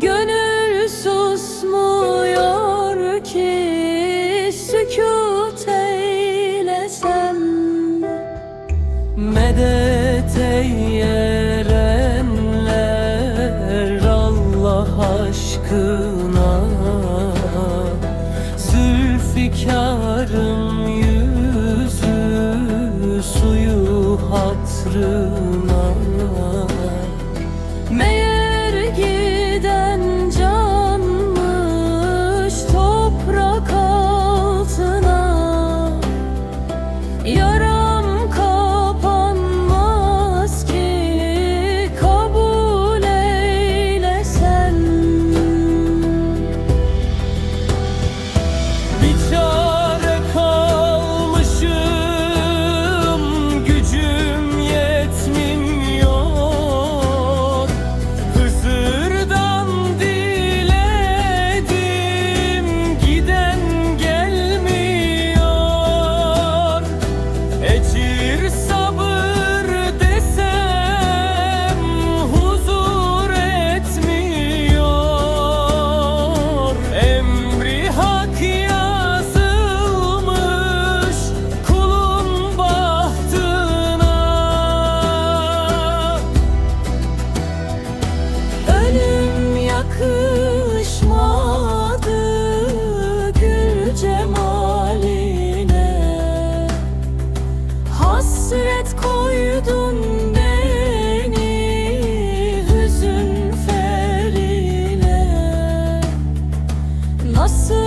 Gönül susmuyor ki Sükut eylesem. Medet ey erenler Allah aşkına. Zülfikarın yüzü suyu hatrı cemaline. Hasret koydun beni hüzün ferine Nasıl